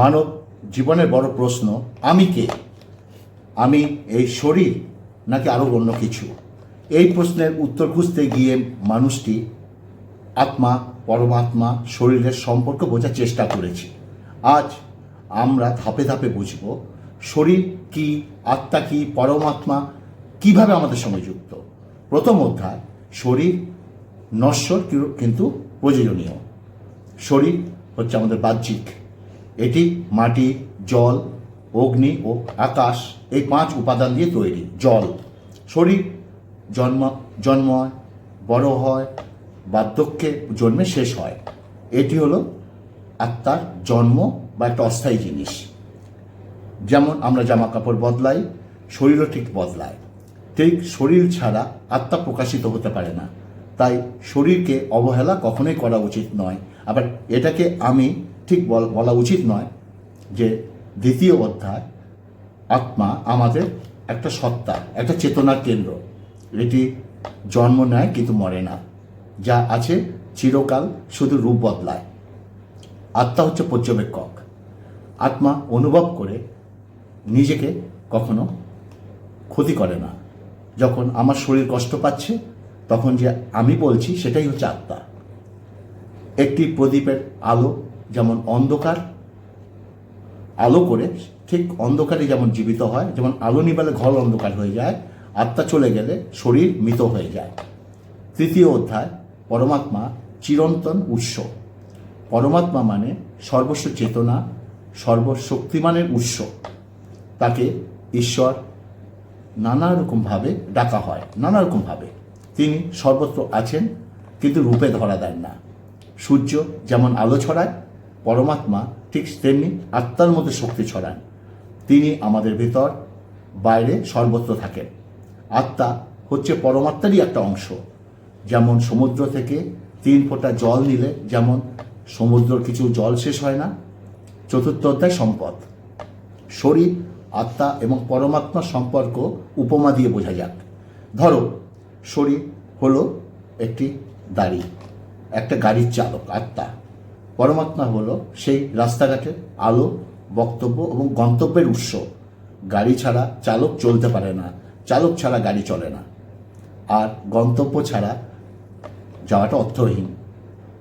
মানব জীবনের বড় প্রশ্ন, আমি কে? আমি এই শরীর নাকি আরও অন্য কিছু? এই প্রশ্নের উত্তর খুঁজতে গিয়ে মানুষটি আত্মা, পরমাত্মা, শরীরের সম্পর্ক বোঝার চেষ্টা করেছি। আজ আমরা ধাপে ধাপে বুঝব শরীর কি, আত্মা কি, পরমাত্মা কীভাবে আমাদের সঙ্গে যুক্ত। প্রথম অধ্যায়, শরীর নশ্বর কিন্তু প্রয়োজনীয়। শরীর হচ্ছে আমাদের বাহ্যিক এটি মাটি, জল, অগ্নি ও আকাশ এই পাঁচ উপাদান দিয়ে তৈরি, জল। শরীর জন্ম জন্ম হয়, বড় হয়, বার্ধক্যে জন্মে শেষ হয়। এটি হলো আত্মার জন্ম বা একটা অস্থায়ী জিনিস। যেমন আমরা জামা কাপড় বদলাই, শরীরও ঠিক বদলায়। ঠিক শরীর ছাড়া আত্মা প্রকাশিত হতে পারে না। তাই শরীরকে অবহেলা কখনোই করা উচিত নয়। আবার এটাকে আমি ঠিক বল- উচিত নয় যে দ্বিতীয় অধ্যায় আত্মা আমাদের একটা সত্তা, একটা চেতনার কেন্দ্র। এটি জন্ম নেয় কিন্তু মরে না। যা আছে চিরকাল শুধু রূপ বদলায়। আত্মা হচ্ছে পর্যবেক্ষক। আত্মা অনুভব করে নিজেকে কখনো ক্ষতি করে না। যখন আমার শরীর কষ্ট পাচ্ছে, তখন যে আমি বলছি সেটাই হচ্ছে আত্মা। একটি প্রদীপের আলো যেমন অন্ধকার, আলো করে ঠিক অন্ধকারে যেমন জীবিত হয়, যেমন আলো নিবালে ঘর অন্ধকার হয়ে যায়, আত্মা চলে গেলে শরীর মৃত হয়ে যায়। তৃতীয় অধ্যায়, পরমাত্মা চিরন্তন উৎস। পরমাত্মা মানে সর্বস্ব চেতনা, সর্বশক্তিমানের উৎস। তাকে ঈশ্বর নানা রকমভাবে ডাকা হয়, নানা রকমভাবে তিনি সর্বত্র আছেন, কিন্তু রূপে ধরা দেন না। সূর্য যেমন আলো ছড়ায় পরমাত্মা ঠিক তেমনি আত্মার মধ্যে শক্তি ছড়ান তিনি আমাদের ভেতর, বাইরে সর্বত্র থাকেন। আত্মা হচ্ছে পরমাত্মারই একটা অংশ। যেমন সমুদ্র থেকে তিন ফোঁটা জল নিলে যেমন সমুদ্রর কিছু জল শেষ হয় না, চতুর্থ অধ্যায় সম্পদ। শরীর, আত্মা এবং পরমাত্মার সম্পর্ক উপমা দিয়ে বোঝা যাক। ধরো, শরীর হলো একটি গাড়ি, একটা গাড়ির চালক, আত্মা। পরমাত্মা হলো সেই রাস্তাঘাটের আলো, বক্তব্য এবং গন্তব্যের উৎস। গাড়ি ছাড়া চালক চলতে পারে না, চালক ছাড়া গাড়ি চলে না। আর গন্তব্য ছাড়া যাওয়াটা অর্থহীন।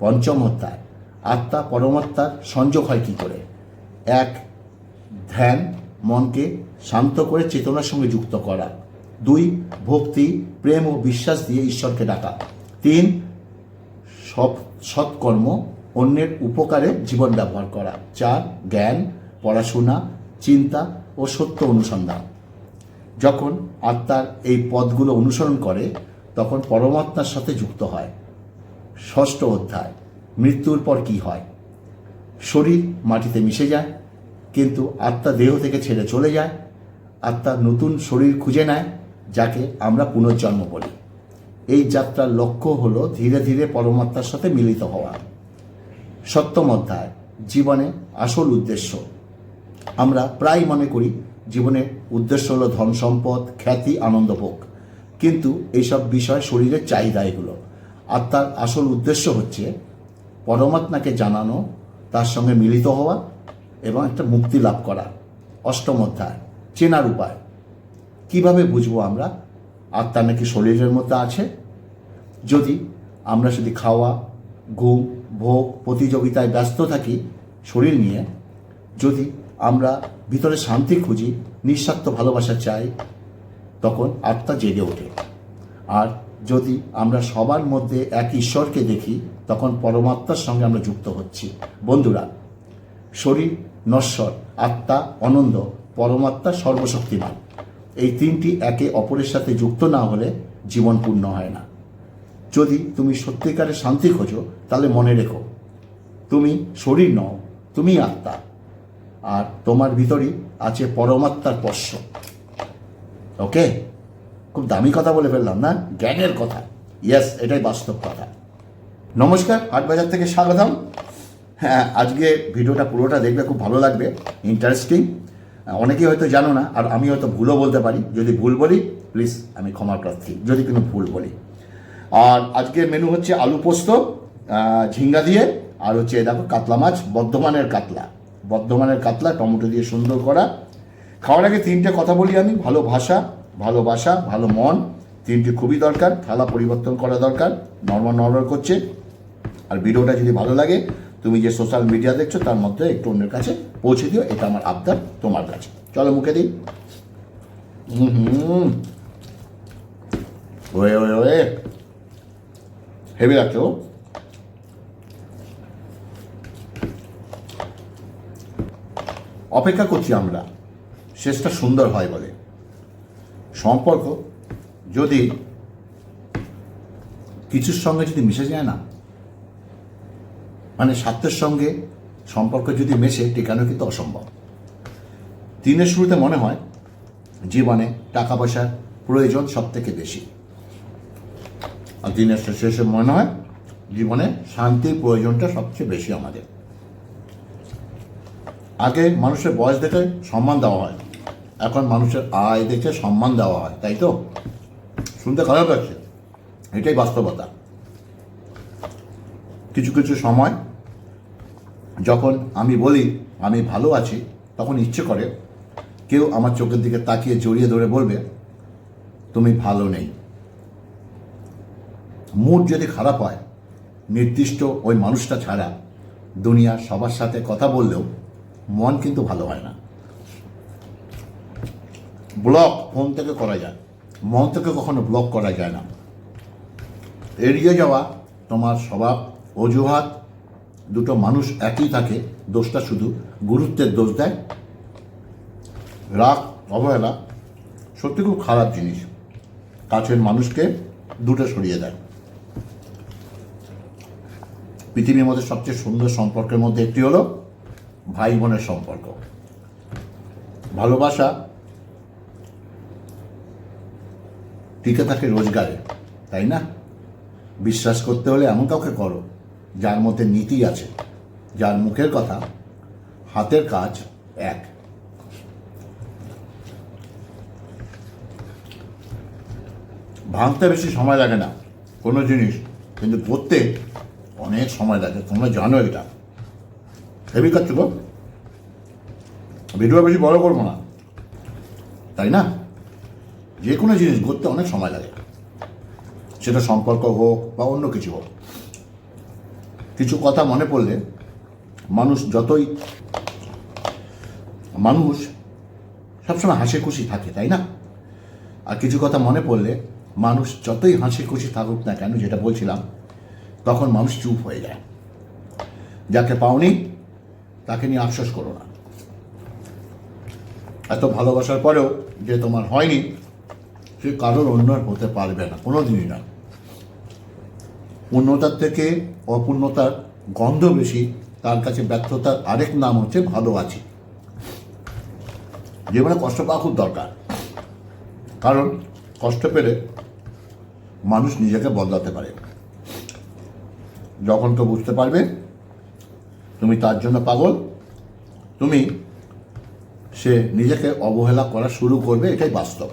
পঞ্চম অধ্যায়, আত্মা পরমাত্মার সংযোগ হয় কী করে? এক, ধ্যান মনকে শান্ত করে চেতনার সঙ্গে যুক্ত করা। দুই, ভক্তি, প্রেম ও বিশ্বাস দিয়ে ঈশ্বরকে ডাকা। তিন সৎকর্ম অন্যের উপকারে জীবন ব্যবহার করা। চার জ্ঞান, পড়াশোনা, চিন্তা ও সত্য অনুসন্ধান। যখন আত্মার এই পদগুলো অনুসরণ করে, তখন পরমাত্মার সাথে যুক্ত হয়। ষষ্ঠ অধ্যায়, মৃত্যুর পর কি হয়? শরীর মাটিতে মিশে যায়, কিন্তু আত্মা দেহ থেকে ছেড়ে চলে যায়। আত্মা নতুন শরীর খুঁজে নেয়, যাকে আমরা পুনর্জন্ম বলি। এই যাত্রার লক্ষ্য হলো ধীরে ধীরে পরমাত্মার সাথে মিলিত হওয়া। সপ্তম অধ্যায়, জীবনে আসল উদ্দেশ্য। আমরা প্রায় মনে করি জীবনের উদ্দেশ্য হলো ধন সম্পদ, খ্যাতি, আনন্দ ভোগ। কিন্তু এইসব বিষয় শরীরের চাহিদা এগুলো। আত্মার আসল উদ্দেশ্য হচ্ছে পরমাত্মাকে জানানো, তার সঙ্গে মিলিত হওয়া এবং একটা মুক্তি লাভ করা। অষ্টম অধ্যায়, চেনার উপায়। কীভাবে বুঝব আমরা আত্মা নাকি শরীরের মধ্যে আছে? যদি আমরা যদি খাওয়া, ঘুম ভোগ প্রতিযোগিতায় ব্যস্ত থাকি শরীর নিয়ে, যদি আমরা ভিতরে শান্তি খুঁজি, নিঃস্বার্থ ভালোবাসা চাই, তখন আত্মা জেগে ওঠে। আর যদি আমরা সবার মধ্যে এক ঈশ্বরকে দেখি, তখন পরমাত্মার সঙ্গে আমরা যুক্ত হচ্ছি। বন্ধুরা, শরীর নশ্বর, আত্মা অনন্দ পরমাত্মা সর্বশক্তিমান। এই তিনটি একে অপরের সাথে যুক্ত না হলে জীবন পূর্ণ হয় না। যদি তুমি সত্যিকারের শান্তি খোঁজো, তাহলে মনে রেখো, তুমি শরীর নও, তুমি আত্মা, আর তোমার ভিতরই আছে পরমাত্মার স্পর্শ ওকে? খুব দামি কথা বলে ফেললাম না? জ্ঞানের কথা। ইয়েস এটাই বাস্তব কথা। নমস্কার হাটবাজার থেকে স্বাগতম। হ্যাঁ আজকে ভিডিওটা পুরোটা দেখবে, খুব ভালো লাগবে ইন্টারেস্টিং অনেকেই হয়তো জানো না, আর আমি হয়তো ভুলও বলতে পারি। যদি ভুল বলি প্লিজ আমি ক্ষমা প্রার্থী। যদি কোনো ভুল বলি। আর আজকের মেনু হচ্ছে আলু পোস্ত ঝিঙ্গা দিয়ে, আর হচ্ছে দেখো কাতলা মাছ, বর্ধমানের কাতলা। বর্ধমানের কাতলা, টমেটো দিয়ে সুন্দর করা। খাওয়ার আগে তিনটে কথা বলি আমি, ভালো ভাষা ভালোবাসা ভালো মন, তিনটি খুবই দরকার, থালা পরিবর্তন করা দরকার নর্মাল নর্মাল করছে। আর ভিডিওটা যদি ভালো লাগে, তুমি যে সোশ্যাল মিডিয়া দেখছ, তার মধ্যে একটু অন্যের কাছে পৌঁছে দিও, এটা আমার আবদার তোমার কাছে। চলো মুখে দিই। হুম হুম। ওয়ে ওয়ে ওয়ে। হেভি লাগছে ও অপেক্ষা করছি আমরা। শেষটা সুন্দর হয় বলে। সম্পর্ক যদি কিছুর সঙ্গে যদি মিশে যায় না মানে স্বার্থের সঙ্গে সম্পর্ক যদি মেশে, টেকানো কিন্তু অসম্ভব। দিনের শুরুতে মনে হয়, জীবনে টাকা পয়সার প্রয়োজন সব থেকে বেশি। আর দিনের শেষে মনে হয় জীবনে শান্তির প্রয়োজনটা সবচেয়ে বেশি আমাদের। আগে মানুষের বয়স দেখে সম্মান দেওয়া হয়। এখন মানুষের আয় দেখে সম্মান দেওয়া হয়, তাই তো? শুনতে খারাপ লাগছে। এটাই বাস্তবতা। কিছু কিছু সময় যখন আমি বলি, আমি ভালো আছি, তখন ইচ্ছে করে কেউ আমার চোখের দিকে তাকিয়ে জড়িয়ে ধরে বলবে, তুমি ভালো নেই। মুড যদি খারাপ হয়, নির্দিষ্ট ওই মানুষটা ছাড়া দুনিয়ার সবার সাথে কথা বললেও মন কিন্তু ভালো হয় না। ব্লক ফোন থেকে করা যায়, মন থেকে কখনো ব্লক করা যায় না। এড়িয়ে যাওয়া, তোমার স্বভাব, অজুহাত, দুটো মানুষ একই থাকে, দোষটা শুধু গুরুত্বের দোষ দেয়। রাগ, অবহেলা সত্যি খুব খারাপ জিনিস। কাছের মানুষকে দুটো সরিয়ে দেয়। পৃথিবীর মধ্যে সবচেয়ে সুন্দর সম্পর্কের মধ্যে একটি হলো ভাই বোনের সম্পর্ক। ভালোবাসা টিকে থাকে রোজগারে, তাই না? বিশ্বাস করতে হলে এমন কাউকে করো যার মধ্যে নীতি আছে, যার মুখের কথা, হাতের কাজ এক। ভাঙতে বেশি সময় লাগে না কোনো জিনিস, কিন্তু করতে অনেক সময় লাগে, তোমরা জানো এটা। হেভি কাজ গো। ভিডিও বেশি বড় করব না। তাই না? যে কোনো জিনিস করতে অনেক সময় লাগে। সেটা সম্পর্ক হোক বা অন্য কিছু হোক। কিছু কথা মনে পড়লে মানুষ যতই মানুষ সবসময় হাসি খুশি থাকে, তাই না? আর কিছু কথা মনে পড়লে মানুষ যতই হাসি খুশি থাকুক না কেন, যেটা বলছিলাম তখন মানুষ চুপ হয়ে যায়। যাকে পাওনি, তাকে নিয়ে আফসোস করো না। এত ভালোবাসার পরেও যে তোমার হয়নি, সে কারোর অন্যর হতে পারবে না কোনো দিনই না। পূর্ণতার থেকে অপূর্ণতার গন্ধ বেশি, তার কাছে ব্যর্থতার আরেক নাম হচ্ছে ভালো আছি জীবনে কষ্ট পাওয়া খুব দরকার। কারণ কষ্ট পেলে মানুষ নিজেকে বদলাতে পারে। যখন তো বুঝতে পারবে, তুমি তার জন্য পাগল, তুমি সে নিজেকে অবহেলা করা শুরু করবে, এটাই বাস্তব।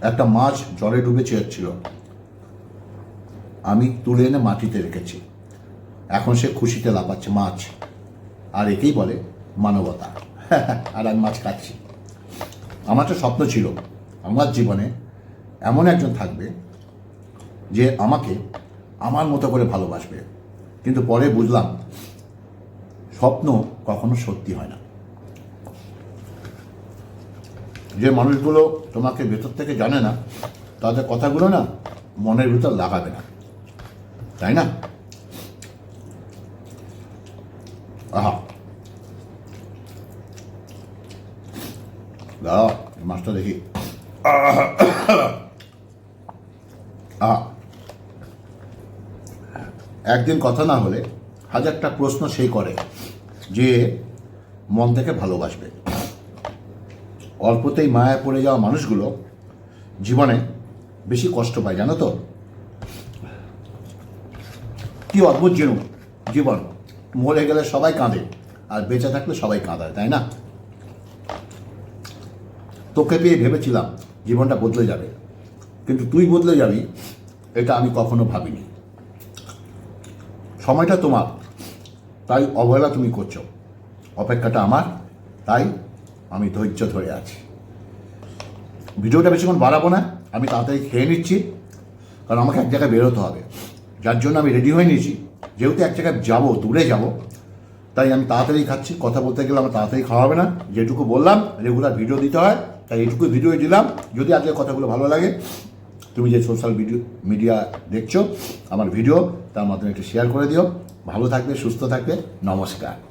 একটা মাছ জলে ডুবে চেয়েছিল। আমি তুলে এনে মাটিতে রেখেছি। এখন সে খুশিতে লাফাচ্ছে, মাছ। আর একেই বলে মানবতা। আর আমি মাছ খাচ্ছি আমার তো স্বপ্ন ছিল, আমার জীবনে এমন একজন থাকবে যে আমাকে আমার মতো করে ভালোবাসবে। কিন্তু পরে বুঝলাম, স্বপ্ন কখনো সত্যি হয় না। যে মানুষগুলো তোমাকে ভেতর থেকে জানে না, তাদের কথাগুলো না মনের ভিতর লাগাবে না। তাই না? আহা। দাঁড়াও মাছটা দেখি। আহা। একদিন কথা না হলে হাজারটা প্রশ্ন সেই করে যে মন থেকে ভালোবাসবে। অল্পতেই মায়া পড়ে যাওয়া মানুষগুলো জীবনে বেশি কষ্ট পায়, জানো তো? কি অদ্ভুত জিনু। জীবন, মরে গেলে সবাই কাঁদে আর বেঁচে থাকলে সবাই কাঁদায়, তাই না? তোকে পেয়ে ভেবেছিলাম জীবনটা বদলে যাবে। কিন্তু তুই বদলে যাবি, এটা আমি কখনো ভাবিনি। সময়টা তোমার। তাই অবহেলা তুমি করছ। অপেক্ষাটা আমার। তাই আমি ধৈর্য ধরে আছি। ভিডিওটা বেশিক্ষণ বাড়াবো না। আমি তাড়াতাড়ি খেয়ে নিচ্ছি। কারণ আমাকে এক জায়গায় বেরোতে হবে। যার জন্য আমি রেডি হয়ে নিয়েছি। যেহেতু এক জায়গায় যাব, দূরে যাব, তাই আমি তাড়াতাড়ি খাচ্ছি। কথা বলতে গেলে আমার তাড়াতাড়ি খাওয়া হবে না। যেটুকু বললাম রেগুলার ভিডিও দিতে হয়। তাই এইটুকু ভিডিও দিলাম। যদি আজকে কথাগুলো ভালো লাগে তুমি যে সোশ্যাল ভিডিও মিডিয়া দেখছ, আমার ভিডিও তার মাধ্যমে একটু শেয়ার করে দিও। ভালো থাকবে, সুস্থ থাকবে। নমস্কার।